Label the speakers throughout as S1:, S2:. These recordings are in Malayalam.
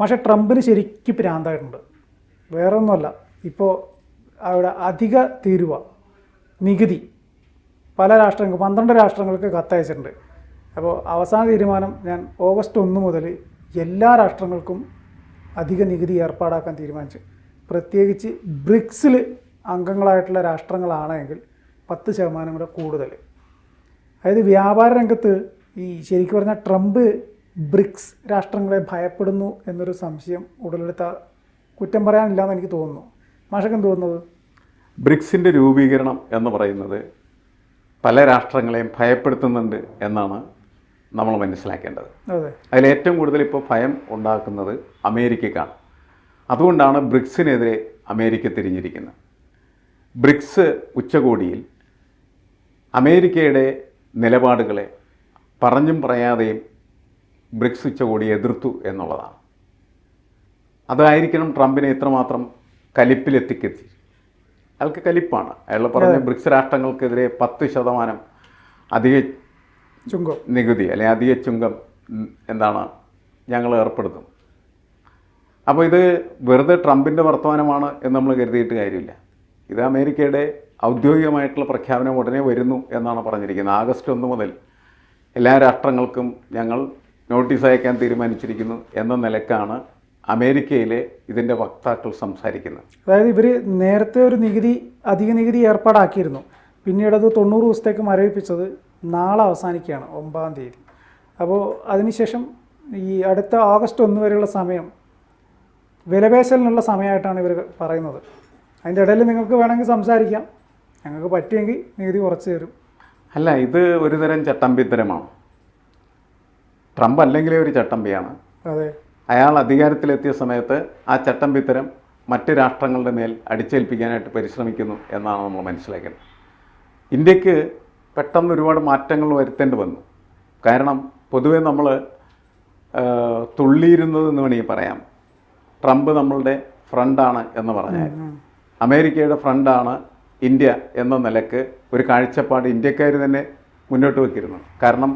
S1: പക്ഷേ ട്രംപിന് ശരിക്കും പ്രാന്തായിട്ടുണ്ട് വേറെ ഒന്നുമല്ല ഇപ്പോൾ അവിടെ അധിക തീരുവ നികുതി പല രാഷ്ട്രങ്ങൾക്ക് പന്ത്രണ്ട് രാഷ്ട്രങ്ങൾക്ക് കത്തയച്ചിട്ടുണ്ട്. അപ്പോൾ അവസാന തീരുമാനം ഞാൻ ഓഗസ്റ്റ് ഒന്ന് മുതൽ എല്ലാ രാഷ്ട്രങ്ങൾക്കും അധിക നികുതി ഏർപ്പാടാക്കാൻ തീരുമാനിച്ചു. പ്രത്യേകിച്ച് ബ്രിക്സിൽ അംഗങ്ങളായിട്ടുള്ള രാഷ്ട്രങ്ങളാണെങ്കിൽ പത്ത് ശതമാനം കൂടെ കൂടുതൽ. അതായത് വ്യാപാര രംഗത്ത് ഈ ശരിക്കും പറഞ്ഞാൽ ട്രംപ് ബ്രിക്സ് രാഷ്ട്രങ്ങളെ ഭയപ്പെടുന്നു എന്നൊരു സംശയം ഉടലെടുത്ത കുറ്റം പറയാനില്ല എന്ന് എനിക്ക് തോന്നുന്നു. മാഷക്ക് എന്ത് തോന്നുന്നത്?
S2: ബ്രിക്സിന്റെ രൂപീകരണം എന്ന് പറയുന്നത് പല രാഷ്ട്രങ്ങളെയും ഭയപ്പെടുത്തുന്നുണ്ട് എന്നാണ് നമ്മൾ മനസ്സിലാക്കേണ്ടത്.
S1: അതെ.
S2: അതിലേറ്റവും കൂടുതൽ ഇപ്പോൾ ഭയം ഉണ്ടാക്കുന്നത് അമേരിക്കക്കാണ്. അതുകൊണ്ടാണ് ബ്രിക്സിനെതിരെ അമേരിക്ക തിരിഞ്ഞിരിക്കുന്നത്. ബ്രിക്സ് ഉച്ചകോടിയിൽ അമേരിക്കയുടെ നിലപാടുകളെ പറഞ്ഞും പറയാതെയും ബ്രിക്സ് ഉച്ചകോടി എതിർത്തു എന്നുള്ളതാണ്. അതായിരിക്കണം ട്രംപിനെ ഇത്രമാത്രം കലിപ്പിലെത്തിക്കെത്തി. അയാൾക്ക് കലിപ്പാണ്. അയാൾ പറഞ്ഞ ബ്രിക്സ് രാഷ്ട്രങ്ങൾക്കെതിരെ പത്ത് ശതമാനം അധിക
S1: ചുങ്കം.
S2: നികുതി അല്ലെങ്കിൽ അധിക ചുങ്കം എന്താണ് ഞങ്ങൾ ഏർപ്പെടുത്തും. അപ്പോൾ ഇത് വെറുതെ ട്രംപിന്റെ വർത്തമാനമാണ് എന്ന് നമ്മൾ കരുതിയിട്ട് കാര്യമില്ല. ഇത് അമേരിക്കയുടെ ഔദ്യോഗികമായിട്ടുള്ള പ്രഖ്യാപനം ഉടനെ വരുന്നു എന്നാണ് പറഞ്ഞിരിക്കുന്നത്. ആഗസ്റ്റ് ഒന്ന് മുതൽ എല്ലാ രാഷ്ട്രങ്ങൾക്കും ഞങ്ങൾ നോട്ടീസ് അയക്കാൻ തീരുമാനിച്ചിരിക്കുന്നു എന്ന നിലക്കാണ് അമേരിക്കയിലെ ഇതിന്റെ വക്താക്കൾ സംസാരിക്കുന്നത്.
S1: അതായത് ഇവർ നേരത്തെ ഒരു നികുതി അധിക നികുതി ഏർപ്പാടാക്കിയിരുന്നു. പിന്നീട് അത് തൊണ്ണൂറ് ദിവസത്തേക്ക് മരവിപ്പിച്ചത് നാളെ അവസാനിക്കുകയാണ് ഒമ്പതാം തീയതി. അപ്പോൾ അതിനുശേഷം ഈ അടുത്ത ഓഗസ്റ്റ് ഒന്ന് വരെയുള്ള സമയം വിലപേശലിനുള്ള സമയമായിട്ടാണ് ഇവർ പറയുന്നത്. അതിന്റെ ഇടയിൽ നിങ്ങൾക്ക് വേണമെങ്കിൽ സംസാരിക്കാം. ഞങ്ങൾക്ക് പറ്റിയെങ്കിൽ നികുതി കുറച്ച് തരും.
S2: അല്ല ഇത് ഒരുതരം ചട്ടമ്പിത്തരമാണ്? ട്രംപ് അല്ലെങ്കിലേ ഒരു ചട്ടമ്പിയാണ്.
S1: അതെ.
S2: അയാൾ അധികാരത്തിലെത്തിയ സമയത്ത് ആ ചട്ടമ്പിത്തരം മറ്റ് രാഷ്ട്രങ്ങളുടെ മേൽ അടിച്ചേൽപ്പിക്കാനായിട്ട് പരിശ്രമിക്കുന്നു എന്നാണ് നമ്മൾ മനസ്സിലാക്കുന്നത് ഇന്ത്യയ്ക്ക് പെട്ടെന്ന് ഒരുപാട് മാറ്റങ്ങൾ വരുത്തേണ്ടി വന്നു. കാരണം പൊതുവേ നമ്മൾ തുള്ളിയിരുന്നത് എന്ന് വേണമെങ്കിൽ പറയാം. ട്രംപ് നമ്മളുടെ ഫ്രണ്ടാണ് എന്ന് പറഞ്ഞാൽ. അമേരിക്കയുടെ ഫ്രണ്ടാണ് ഇന്ത്യ എന്ന നിലയ്ക്ക് ഒരു കാഴ്ചപ്പാട് ഇന്ത്യക്കാർ തന്നെ മുന്നോട്ട് വയ്ക്കിരുന്നു കാരണം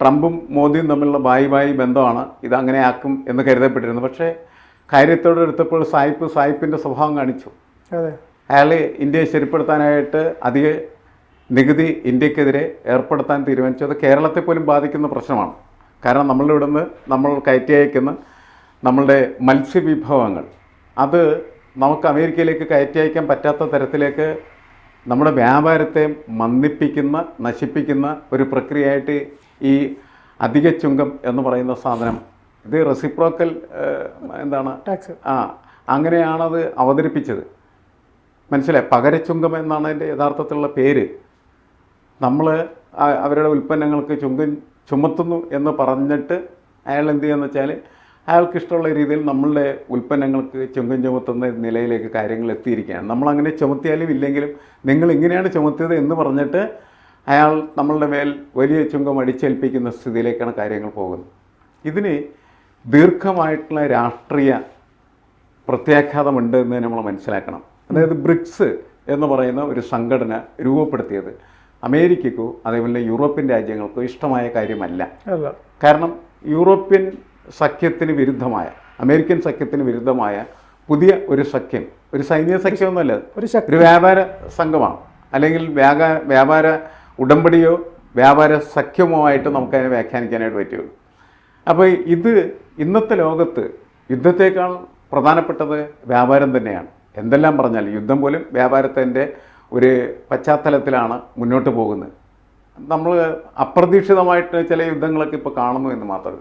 S2: ട്രംപും മോദിയും തമ്മിലുള്ള ബായി ബായി ബന്ധമാണ്. ഇത് അങ്ങനെ ആക്കും എന്ന് കരുതപ്പെട്ടിരുന്നു. പക്ഷേ കാര്യത്തോടെ എടുത്തപ്പോൾ സായിപ്പ് സായിപ്പിന്റെ സ്വഭാവം കാണിച്ചു.
S1: അതെ.
S2: അയാൾ ഇന്ത്യയെ ശരിപ്പെടുത്താനായിട്ട് അധിക നികുതി ഇന്ത്യക്കെതിരെ ഏർപ്പെടുത്താൻ തീരുമാനിച്ചു. അത് കേരളത്തെ പോലും ബാധിക്കുന്ന പ്രശ്നമാണ്. കാരണം നമ്മളുടെ ഇവിടുന്ന് നമ്മൾ കയറ്റി അയക്കുന്ന നമ്മളുടെ മത്സ്യവിഭവങ്ങൾ അത് നമുക്ക് അമേരിക്കയിലേക്ക് കയറ്റി അയക്കാൻ പറ്റാത്ത തരത്തിലേക്ക് നമ്മുടെ വ്യാപാരത്തെ മന്ദിപ്പിക്കുന്ന നശിപ്പിക്കുന്ന ഒരു പ്രക്രിയയായിട്ട് ഈ അധിക ചുങ്കം എന്ന് പറയുന്ന സാധനം ഇത് റെസിപ്രോക്കൽ എന്താണ്?
S1: ടാക്സ്
S2: ആ അങ്ങനെയാണത് അവതരിപ്പിച്ചത്. മനസ്സിലായി? പകരച്ചുങ്കം എന്നാണ് അതിന്റെ യഥാർത്ഥത്തിലുള്ള പേര്. നമ്മൾ അവരുടെ ഉൽപ്പന്നങ്ങൾക്ക് ചുങ്കം ചുമത്തുന്നു എന്ന് പറഞ്ഞിട്ട് അയാൾ എന്ത് ചെയ്യുകയെന്ന് വെച്ചാൽ അയാൾക്ക് ഇഷ്ടമുള്ള രീതിയിൽ നമ്മളുടെ ഉൽപ്പന്നങ്ങൾക്ക് ചുങ്കം ചുമത്തുന്ന നിലയിലേക്ക് കാര്യങ്ങൾ എത്തിയിരിക്കുകയാണ്. നമ്മളങ്ങനെ ചുമത്തിയാലും ഇല്ലെങ്കിലും നിങ്ങൾ ഇങ്ങനെയാണ് ചുമത്തിയത് എന്ന് പറഞ്ഞിട്ട് അയാൾ നമ്മളുടെ മേൽ വലിയ ചുങ്കം അടിച്ചേൽപ്പിക്കുന്ന സ്ഥിതിയിലേക്കാണ് കാര്യങ്ങൾ പോകുന്നത്. ഇതിന് ദീർഘമായിട്ടുള്ള രാഷ്ട്രീയ പ്രത്യാഘാതമുണ്ട് എന്ന് നമ്മൾ മനസ്സിലാക്കണം. അതായത് ബ്രിക്സ് എന്ന് പറയുന്ന ഒരു സംഘടന രൂപപ്പെടുത്തിയത് അമേരിക്കക്കോ അതേപോലെ യൂറോപ്യൻ രാജ്യങ്ങൾക്കോ ഇഷ്ടമായ കാര്യമല്ല. കാരണം യൂറോപ്യൻ സഖ്യത്തിന് വിരുദ്ധമായ അമേരിക്കൻ സഖ്യത്തിന് വിരുദ്ധമായ പുതിയ ഒരു സഖ്യം ഒരു സൈനിക സഖ്യമൊന്നുമല്ല.
S1: ഒരു
S2: ഒരു വ്യാപാര സംഘമാണ്. അല്ലെങ്കിൽ വ്യാപാര ഉടമ്പടിയോ വ്യാപാര സഖ്യമോ ആയിട്ട് നമുക്കതിനെ വ്യാഖ്യാനിക്കാനായിട്ട് പറ്റുള്ളൂ. അപ്പോൾ ഇത് ഇന്നത്തെ ലോകത്ത് യുദ്ധത്തേക്കാൾ പ്രധാനപ്പെട്ടത് വ്യാപാരം തന്നെയാണ്. എന്തെല്ലാം പറഞ്ഞാൽ യുദ്ധം പോലും വ്യാപാരത്തിന്റെ ഒരു പശ്ചാത്തലത്തിലാണ് മുന്നോട്ട് പോകുന്നത്. നമ്മൾ അപ്രതീക്ഷിതമായിട്ട് ചില യുദ്ധങ്ങളൊക്കെ ഇപ്പോൾ കാണുന്നു എന്ന് മാത്രം.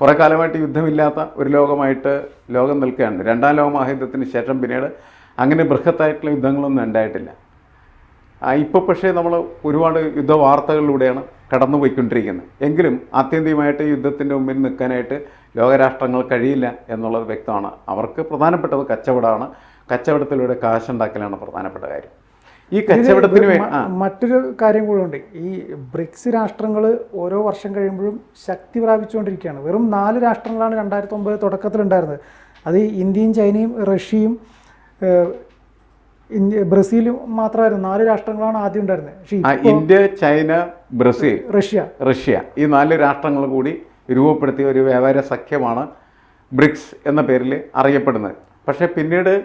S2: കുറേ കാലമായിട്ട് യുദ്ധമില്ലാത്ത ഒരു ലോകമായിട്ട് ലോകം നിൽക്കുകയാണ്. രണ്ടാം ലോക മഹായുദ്ധത്തിന് ശേഷം പിന്നീട് അങ്ങനെ ബൃഹത്തായിട്ടുള്ള യുദ്ധങ്ങളൊന്നും ഉണ്ടായിട്ടില്ല. ഇപ്പോൾ പക്ഷേ നമ്മൾ ഒരുപാട് യുദ്ധ വാർത്തകളിലൂടെയാണ് കടന്നുപോയിക്കൊണ്ടിരിക്കുന്നത്. എങ്കിലും ആത്യന്തികമായിട്ട് യുദ്ധത്തിന്റെ മുമ്പിൽ നിൽക്കാനായിട്ട് ലോകരാഷ്ട്രങ്ങൾ കഴിയില്ല എന്നുള്ളത് വ്യക്തമാണ്. അവർക്ക് പ്രധാനപ്പെട്ടത് കച്ചവടമാണ്. കച്ചവടത്തിലൂടെ കാശുണ്ടാക്കലാണ് പ്രധാനപ്പെട്ട കാര്യം. ഈ കച്ചവടത്തിന്
S1: മറ്റൊരു കാര്യം കൂടെ ഈ ബ്രിക്സ് രാഷ്ട്രങ്ങൾ ഓരോ വർഷം കഴിയുമ്പോഴും ശക്തി പ്രാപിച്ചുകൊണ്ടിരിക്കുകയാണ്. വെറും നാല് രാഷ്ട്രങ്ങളാണ് രണ്ടായിരത്തി ഒമ്പത് തുടക്കത്തിലുണ്ടായിരുന്നത്. അത് ഇന്ത്യയും ചൈനയും റഷ്യയും ഇന്ത്യ ബ്രസീലും മാത്രമായിരുന്നു. നാല് രാഷ്ട്രങ്ങളാണ് ആദ്യം ഉണ്ടായിരുന്നത്. പക്ഷേ
S2: India China Brazil
S1: Russia.
S2: Russia. ഈ നാല് രാഷ്ട്രങ്ങൾ കൂടി രൂപപ്പെടുത്തിയ ഒരു വ്യാപാര സഖ്യമാണ് ബ്രിക്സ് എന്ന പേരിൽ അറിയപ്പെടുന്നത്. പക്ഷേ പിന്നീട്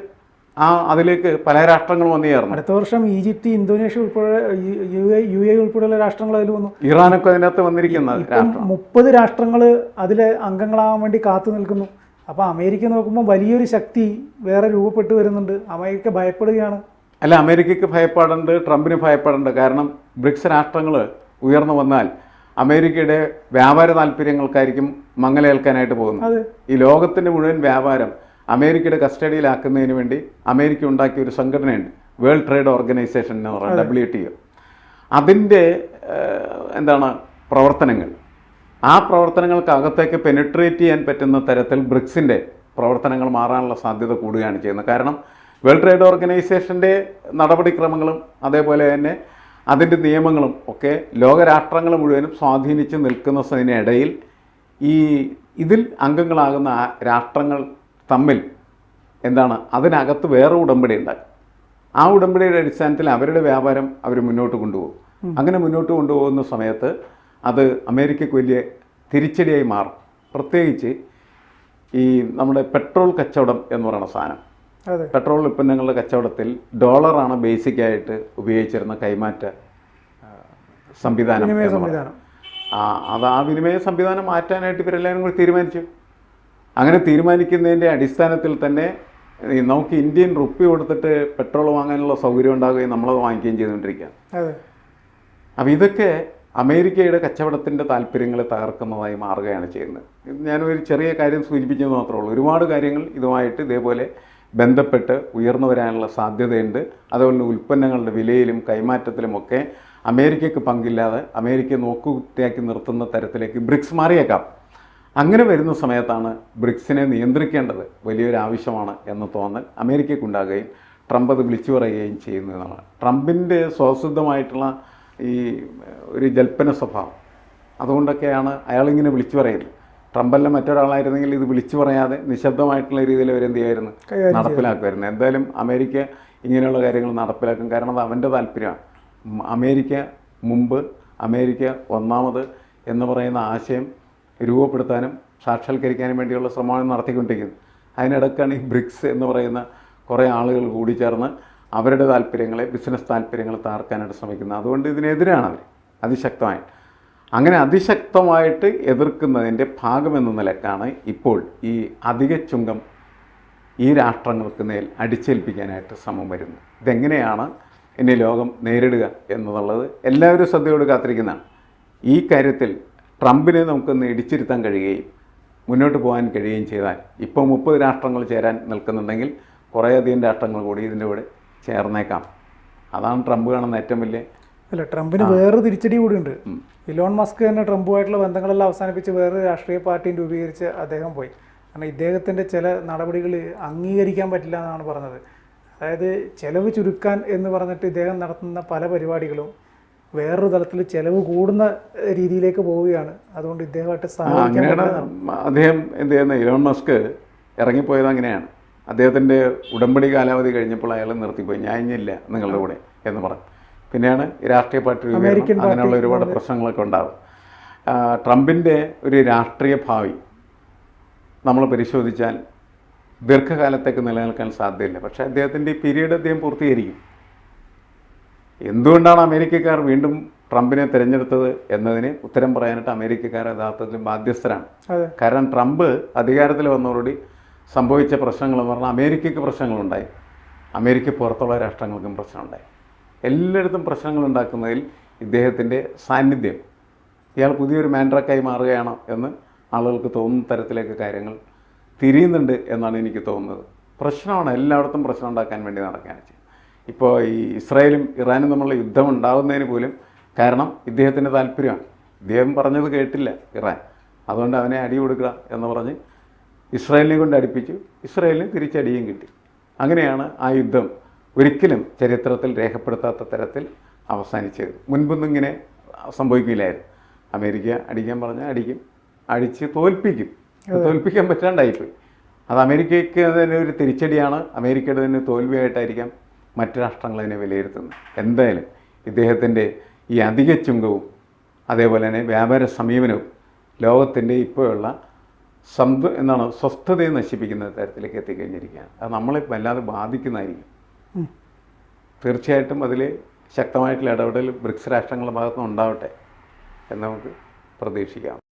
S2: ആ അതിലേക്ക് പല രാഷ്ട്രങ്ങളും വന്നു ചേർന്നു.
S1: അടുത്ത വർഷം ഈജിപ്ത് ഇന്തോനേഷ്യ ഉൾപ്പെടെ യു- എ യു എ ഉൾപ്പെടെയുള്ള രാഷ്ട്രങ്ങൾ അതിൽ വന്നു.
S2: ഇറാനൊക്കെ അതിനകത്ത് വന്നിരിക്കുന്ന
S1: ഇപ്പം മുപ്പത് രാഷ്ട്രങ്ങൾ അതിലെ അംഗങ്ങളാവാൻ വേണ്ടി കാത്തു നിൽക്കുന്നു. അപ്പോൾ അമേരിക്ക നോക്കുമ്പോൾ വലിയൊരു ശക്തി വേറെ രൂപപ്പെട്ടു വരുന്നുണ്ട്. അമേരിക്ക ഭയപ്പെടുകയാണ്.
S2: അല്ല അമേരിക്കയ്ക്ക് ഭയപ്പാടുണ്ട് ട്രംപിന് ഭയപ്പാടുണ്ട്. കാരണം ബ്രിക്സ് രാഷ്ട്രങ്ങൾ ഉയർന്നു വന്നാൽ അമേരിക്കയുടെ വ്യാപാര താല്പര്യങ്ങൾക്കായിരിക്കും മങ്ങലേൽക്കാനായിട്ട് പോകുന്നത്. ഈ ലോകത്തിന്റെ മുഴുവൻ വ്യാപാരം അമേരിക്കയുടെ കസ്റ്റഡിയിലാക്കുന്നതിന് വേണ്ടി അമേരിക്ക ഉണ്ടാക്കിയ ഒരു സംഘടനയുണ്ട്. വേൾഡ് ട്രേഡ് ഓർഗനൈസേഷൻ എന്ന് പറയുന്നത് ഡബ്ല്യു ടി ഒ അതിന്റെ എന്താണ് പ്രവർത്തനങ്ങൾ? ആ പ്രവർത്തനങ്ങൾക്ക് അകത്തേക്ക് പെനിട്രേറ്റ് ചെയ്യാൻ പറ്റുന്ന തരത്തിൽ ബ്രിക്സിന്റെ പ്രവർത്തനങ്ങൾ മാറാനുള്ള സാധ്യത കൂടുകയാണ് ചെയ്യുന്നത്. കാരണം വേൾഡ് ട്രേഡ് ഓർഗനൈസേഷന്റെ നടപടിക്രമങ്ങളും അതേപോലെ തന്നെ അതിന്റെ നിയമങ്ങളും ഒക്കെ ലോകരാഷ്ട്രങ്ങൾ മുഴുവനും സ്വാധീനിച്ച് നിൽക്കുന്നതിനിടയിൽ ഈ ഇതിൽ അംഗങ്ങളാകുന്ന രാഷ്ട്രങ്ങൾ തമ്മിൽ എന്താണ് അതിനകത്ത് വേറെ ഉടമ്പടി ഉണ്ടാകും ആ ഉടമ്പടിയുടെ അടിസ്ഥാനത്തിൽ അവരുടെ വ്യാപാരം അവർ മുന്നോട്ട് കൊണ്ടുപോകും. അങ്ങനെ മുന്നോട്ട് കൊണ്ടുപോകുന്ന സമയത്ത് അത് അമേരിക്കയ്ക്ക് വലിയ തിരിച്ചടിയായി മാറും. പ്രത്യേകിച്ച് ഈ നമ്മുടെ പെട്രോൾ കച്ചവടം എന്ന് പറയുന്ന സാധനം. പെട്രോൾ ഉൽപ്പന്നങ്ങളുടെ കച്ചവടത്തിൽ ഡോളറാണ് ബേസിക്കായിട്ട് ഉപയോഗിച്ചിരുന്ന കൈമാറ്റ സംവിധാനം ആ അത് ആ വിനിമയ സംവിധാനം മാറ്റാനായിട്ട് ഇവരെല്ലാവരും കൂടി തീരുമാനിച്ചു. അങ്ങനെ തീരുമാനിക്കുന്നതിന്റെ അടിസ്ഥാനത്തിൽ തന്നെ നമുക്ക് ഇന്ത്യൻ റുപ്പി കൊടുത്തിട്ട് പെട്രോൾ വാങ്ങാനുള്ള സൗകര്യം ഉണ്ടാകുകയും നമ്മളത് വാങ്ങിക്കുകയും ചെയ്തുകൊണ്ടിരിക്കുകയാണ്. അപ്പോൾ ഇതൊക്കെ അമേരിക്കയുടെ കച്ചവടത്തിന്റെ താല്പര്യങ്ങളെ തകർക്കുന്നതായി മാറുകയാണ് ചെയ്യുന്നത്. ഞാനൊരു ചെറിയ കാര്യം സൂചിപ്പിച്ചത് മാത്രമേ ഉള്ളൂ. ഒരുപാട് കാര്യങ്ങൾ ഇതുമായിട്ട് ഇതേപോലെ ബന്ധപ്പെട്ട് ഉയർന്നു വരാനുള്ള സാധ്യതയുണ്ട്. അതുകൊണ്ട് ഉൽപ്പന്നങ്ങളുടെ വിലയിലും കൈമാറ്റത്തിലുമൊക്കെ അമേരിക്കയ്ക്ക് പങ്കില്ലാതെ അമേരിക്കയെ നോക്കുകുത്തിയാക്കി നിർത്തുന്ന തരത്തിലേക്ക് ബ്രിക്സ് മാറിയേക്കാം. അങ്ങനെ വരുന്ന സമയത്താണ് ബ്രിക്സിനെ നിയന്ത്രിക്കേണ്ടത് വലിയൊരു ആവശ്യമാണ് എന്ന് തോന്നൽ അമേരിക്കയ്ക്കുണ്ടാകുകയും ട്രംപ് അത് വിളിച്ചു പറയുകയും ചെയ്യുന്നതാണ്. ട്രംപിന്റെ സ്വസിദ്ധമായിട്ടുള്ള ഈ ഒരു ജൽപ്പന സ്വഭാവം. അതുകൊണ്ടൊക്കെയാണ് അയാളിങ്ങനെ വിളിച്ചു പറയുന്നത്. ട്രംപല്ല മറ്റൊരാളായിരുന്നെങ്കിൽ ഇത് വിളിച്ചു പറയാതെ നിശബ്ദമായിട്ടുള്ള രീതിയിൽ അവരെന്ത് ചെയ്യായിരുന്നു?
S1: കൈകാര്യം
S2: നടപ്പിലാക്കുമായിരുന്നു. എന്തായാലും അമേരിക്ക ഇങ്ങനെയുള്ള കാര്യങ്ങൾ നടപ്പിലാക്കും. കാരണം അത് അവന്റെ താല്പര്യമാണ്. അമേരിക്ക മുമ്പ് അമേരിക്ക ഒന്നാമത് എന്ന് പറയുന്ന ആശയം രൂപപ്പെടുത്താനും സാക്ഷാത്കരിക്കാനും വേണ്ടിയുള്ള ശ്രമമാണ് നടത്തിക്കൊണ്ടിരിക്കുന്നത്. അതിനിടക്കാണ് ഈ ബ്രിക്സ് എന്ന് പറയുന്ന കുറേ ആളുകൾ കൂടി ചേർന്ന് അവരുടെ താല്പര്യങ്ങളെ ബിസിനസ് താല്പര്യങ്ങൾ തകർക്കാനായിട്ട് ശ്രമിക്കുന്നത്. അതുകൊണ്ട് ഇതിനെതിരാണ് അവർ അതിശക്തമായി. അങ്ങനെ അതിശക്തമായിട്ട് എതിർക്കുന്നതിന്റെ ഭാഗമെന്ന നിലക്കാണ് ഇപ്പോൾ ഈ അധിക ചുങ്കം ഈ രാഷ്ട്രങ്ങൾക്ക് മേൽ അടിച്ചേൽപ്പിക്കാനായിട്ട് ശ്രമം വരുന്നത്. ഇതെങ്ങനെയാണ് ഇനി ലോകം നേരിടുക എന്നുള്ളത് എല്ലാവരും ശ്രദ്ധയോട് കാത്തിരിക്കുന്നതാണ്. ഈ കാര്യത്തിൽ ട്രംപിനെ നമുക്കൊന്ന് ഇടിച്ചിരുത്താൻ കഴിയുകയും മുന്നോട്ട് പോകാൻ കഴിയുകയും ചെയ്താൽ ഇപ്പോൾ മുപ്പത് രാഷ്ട്രങ്ങൾ ചേരാൻ നിൽക്കുന്നുണ്ടെങ്കിൽ കുറേയധികം രാഷ്ട്രങ്ങൾ കൂടി ഇതിന്റെ കൂടെ ചേർന്നേക്കാം. അതാണ് ട്രംപ് കാണുന്ന ഏറ്റവും വലിയ
S1: അല്ല ട്രംപിന് വേറെ തിരിച്ചടി കൂടി ഉണ്ട്. ഇലോൺ മസ്ക് തന്നെ ട്രംപുമായിട്ടുള്ള ബന്ധങ്ങളെല്ലാം അവസാനിപ്പിച്ച് വേറെ രാഷ്ട്രീയ പാർട്ടിയും രൂപീകരിച്ച് അദ്ദേഹം പോയി. കാരണം ഇദ്ദേഹത്തിന്റെ ചില നടപടികൾ അംഗീകരിക്കാൻ പറ്റില്ല എന്നാണ് പറഞ്ഞത്. അതായത് ചെലവ് ചുരുക്കാൻ എന്ന് പറഞ്ഞിട്ട് ഇദ്ദേഹം നടത്തുന്ന പല പരിപാടികളും വേറൊരു തലത്തിൽ ചെലവ് കൂടുന്ന രീതിയിലേക്ക് പോവുകയാണ്. അതുകൊണ്ട് ഇദ്ദേഹമായിട്ട്
S2: അങ്ങനെയാണ് അദ്ദേഹം എന്ത് ചെയ്യുന്ന ഇലോൺ മസ്ക് ഇറങ്ങിപ്പോയത് അങ്ങനെയാണ്. അദ്ദേഹത്തിന്റെ ഉടമ്പടി കാലാവധി കഴിഞ്ഞപ്പോൾ അയാളെ നിർത്തിപ്പോയി. ഞാൻ ഇനിയില്ല നിങ്ങളുടെ കൂടെ എന്ന് പറഞ്ഞു. പിന്നെയാണ് രാഷ്ട്രീയ പാർട്ടി രൂപീകരണം, അങ്ങനെയുള്ള ഒരുപാട് പ്രശ്നങ്ങളൊക്കെ ഉണ്ടാകും ട്രംപിന്റെ ഒരു രാഷ്ട്രീയ ഭാവി നമ്മൾ പരിശോധിച്ചാൽ ദീർഘകാലത്തേക്ക് നിലനിൽക്കാൻ സാധ്യതയില്ല. പക്ഷേ അദ്ദേഹത്തിന്റെ ഈ പീരീഡ് അദ്ദേഹം പൂർത്തീകരിക്കും. എന്തുകൊണ്ടാണ് അമേരിക്കക്കാർ വീണ്ടും ട്രംപിനെ തിരഞ്ഞെടുത്തത് എന്നതിന് ഉത്തരം പറയാനായിട്ട് അമേരിക്കക്കാർ യഥാർത്ഥത്തിൽ ബാധ്യസ്ഥരാണ്. കാരണം ട്രംപ് അധികാരത്തിൽ വന്നതോടുകൂടി സംഭവിച്ച പ്രശ്നങ്ങളെന്ന് പറഞ്ഞാൽ അമേരിക്കയ്ക്ക് പ്രശ്നങ്ങളുണ്ടായി. അമേരിക്ക പുറത്തുള്ള രാഷ്ട്രങ്ങൾക്കും പ്രശ്നമുണ്ടായി. എല്ലായിടത്തും പ്രശ്നങ്ങൾ ഉണ്ടാക്കുന്നതിൽ ഇദ്ദേഹത്തിന്റെ സാന്നിധ്യം. ഇയാൾ പുതിയൊരു മാൻഡ്രക്കായി മാറുകയാണ് എന്ന് ആളുകൾക്ക് തോന്നുന്ന തരത്തിലേക്ക് കാര്യങ്ങൾ തിരിയുന്നുണ്ട് എന്നാണ് എനിക്ക് തോന്നുന്നത്. പ്രശ്നമാണ് എല്ലായിടത്തും പ്രശ്നം ഉണ്ടാക്കാൻ വേണ്ടി നടക്കാൻ ഇപ്പോൾ ഈ ഇസ്രായേലും ഇറാനും തമ്മിലുള്ള യുദ്ധം ഉണ്ടാകുന്നതിന് പോലും കാരണം ഇദ്ദേഹത്തിന്റെ താല്പര്യമാണ്. ഇദ്ദേഹം പറഞ്ഞത് കേട്ടില്ല ഇറാൻ. അതുകൊണ്ട് അവനെ അടി കൊടുക്കുക എന്ന് പറഞ്ഞ് ഇസ്രായേലിനെ കൊണ്ട് അടുപ്പിച്ചു. ഇസ്രായേലിന് തിരിച്ചടിയും കിട്ടി. അങ്ങനെയാണ് ആ യുദ്ധം ഒരിക്കലും ചരിത്രത്തിൽ രേഖപ്പെടുത്താത്ത തരത്തിൽ അവസാനിച്ചത്. മുൻപൊന്നും ഇങ്ങനെ സംഭവിക്കില്ലായിരുന്നു. അമേരിക്ക അടിക്കാൻ പറഞ്ഞാൽ അടിക്കും അടിച്ച് തോൽപ്പിക്കും. തോൽപ്പിക്കാൻ പറ്റാണ്ടായിപ്പോയി. അത് അമേരിക്കയ്ക്ക് തന്നെ ഒരു തിരിച്ചടിയാണ്. അമേരിക്കയുടെ തന്നെ തോൽവിയായിട്ടായിരിക്കാം മറ്റു രാഷ്ട്രങ്ങൾ അതിനെ വിലയിരുത്തുന്നത്. എന്തായാലും ഇദ്ദേഹത്തിന്റെ ഈ അധിക ചുങ്കവും അതേപോലെ തന്നെ വ്യാപാര സമീപനവും ലോകത്തിന്റെ ഇപ്പോഴുള്ള സന്ത എന്താണ് സ്വസ്ഥതയെ നശിപ്പിക്കുന്ന തരത്തിലേക്ക് എത്തിക്കഴിഞ്ഞിരിക്കുകയാണ്. അത് നമ്മളെ വല്ലാതെ ബാധിക്കുന്നതായിരിക്കും. തീർച്ചയായിട്ടും അതിൽ ശക്തമായിട്ടുള്ള ഇടപെടൽ ബ്രിക്സ് രാഷ്ട്രങ്ങളുടെ ഭാഗത്തുനിന്ന് ഉണ്ടാവട്ടെ എന്ന് നമുക്ക് പ്രതീക്ഷിക്കാം.